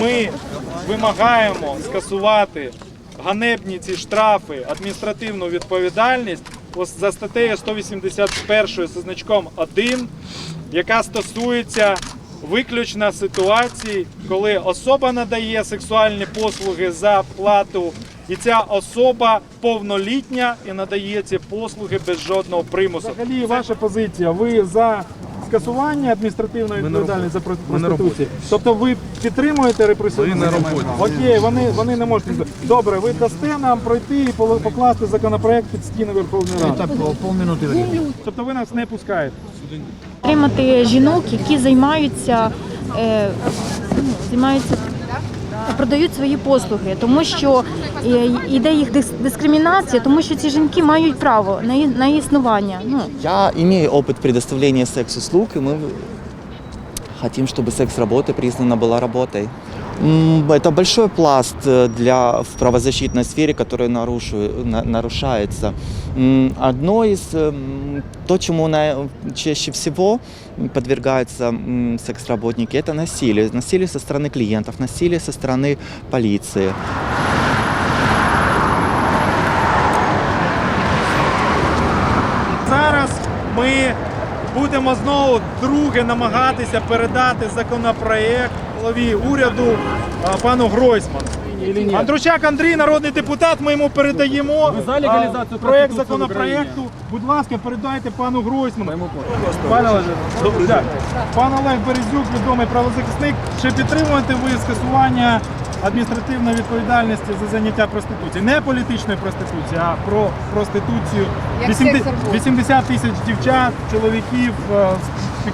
Ми вимагаємо скасувати ганебні ці штрафи, адміністративну відповідальність за статтею 181 зі значком 1, яка стосується виключно ситуацій, коли особа надає сексуальні послуги за плату, і ця особа повнолітня і надає ці послуги без жодного примусу. Взагалі, ваша позиція, ви за скасування адміністративної відповідальності за проституцію? Тобто ви підтримуєте репресивну? На роботі. Окей, вони, вони не можуть. Добре, ви дасте нам пройти і поло- покласти законопроект під стіни Верховної Ради. полминути. Тобто ви нас не пускаєте. Підтримати жінок, які займаються, е, ну, займаються продають свої послуги, тому що е, йде їх дис- дискримінація, тому що ці жінки мають право на, і- на існування. Ну, Я имею опыт предоставления секс-услуг, и мы хотим, чтобы секс-работа признана была работой. М, Это большой пласт э, для, в правозащитной сфере, который нарушу- на- нарушается. М, Одно из, эм, то, чему на- чаще всего подвергаются м, секс-работники, это насилие. Насилие со стороны клиентов, насилие со стороны полиции. Зараз ми будемо знову друге намагатися передати законопроект голові уряду пану Гройсману. Андручак Андрій, народний депутат, ми йому передаємо проєкт законопроекту. Будь ласка, передайте пану Гройсману. Пане Олег Березюк, відомий правозахисник. Чи підтримуєте ви скасування адміністративної відповідальності за заняття проституції. Не політичної проституції, а про проституцію. Як 80, 80 тисяч дівчат, чоловіків е,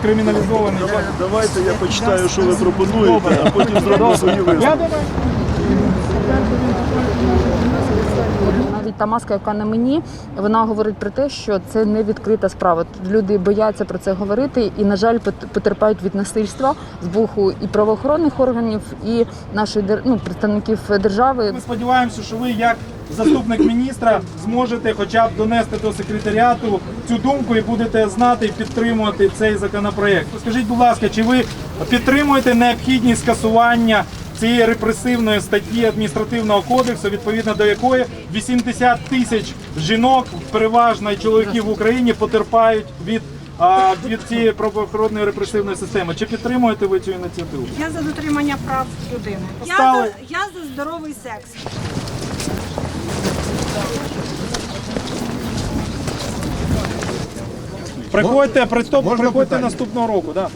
криміналізованих. Давайте я почитаю, що ви пропонуєте, а потім зроблю свої висновки. Та маска, яка на мені, вона говорить про те, що це не відкрита справа. Люди бояться про це говорити і, на жаль, потерпають від насильства з боку і правоохоронних органів, і дер- ну, представників держави. Ми сподіваємося, що ви, як заступник міністра, зможете хоча б донести до секретаріату цю думку і будете знати і підтримувати цей законопроект. Скажіть, будь ласка, чи ви підтримуєте необхідність скасування цієї репресивної статті адміністративного кодексу, відповідно до якої 80 тисяч жінок, переважно і чоловіків в Україні, потерпають від, а, від цієї правоохоронної репресивної системи? Чи підтримуєте ви цю ініціативу? Я за дотримання прав людини. Я за, я за здоровий секс. Приходьте, приходьте наступного року. Да.